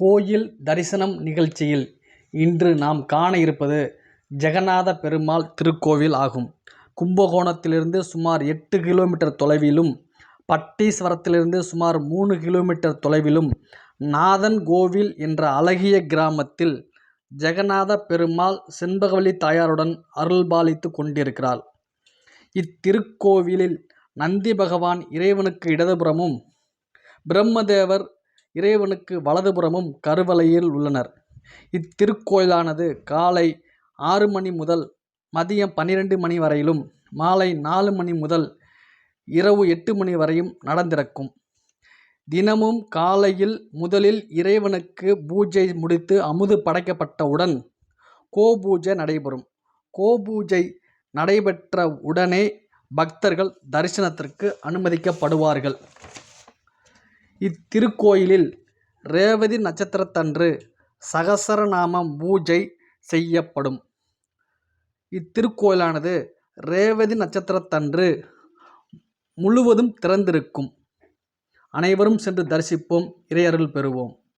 கோயில் தரிசனம் நிகழ்ச்சியில் இன்று நாம் காண இருப்பது ஜெகநாத பெருமாள் திருக்கோவில் ஆகும். கும்பகோணத்திலிருந்து சுமார் எட்டு கிலோமீட்டர் தொலைவிலும் பட்டீஸ்வரத்திலிருந்து சுமார் மூணு கிலோமீட்டர் தொலைவிலும் நாதன் கோவில் என்ற அழகிய கிராமத்தில் ஜெகநாத பெருமாள் செண்பகவல்லி தாயாருடன் அருள்பாலித்து கொண்டிருக்கிறார். இத்திருக்கோவிலில் நந்தி பகவான் இறைவனுக்கு இடதுபுறமும் பிரம்மதேவர் இறைவனுக்கு வலதுபுறமும் கருவலையில் உள்ளனர். இத்திருக்கோயிலானது காலை ஆறு மணி முதல் மதியம் பன்னிரண்டு மணி வரையிலும் மாலை நாலு மணி முதல் இரவு எட்டு மணி வரையும் நடந்திருக்கும் தினமும் காலையில் முதலில் இறைவனுக்கு பூஜை முடித்து அமுது படைக்கப்பட்டவுடன் கோபூஜை நடைபெறும். கோபூஜை நடைபெற்ற உடனே பக்தர்கள் தரிசனத்திற்கு அனுமதிக்கப்படுவார்கள். இத்திருக்கோயிலில் ரேவதி நட்சத்திரத்தன்று சகஸ்ரநாம பூஜை செய்யப்படும். இத்திருக்கோயிலானது ரேவதி நட்சத்திரத்தன்று முழுவதும் திறந்திருக்கும். அனைவரும் சென்று தரிசிப்போம் இறையருள் பெறுவோம்.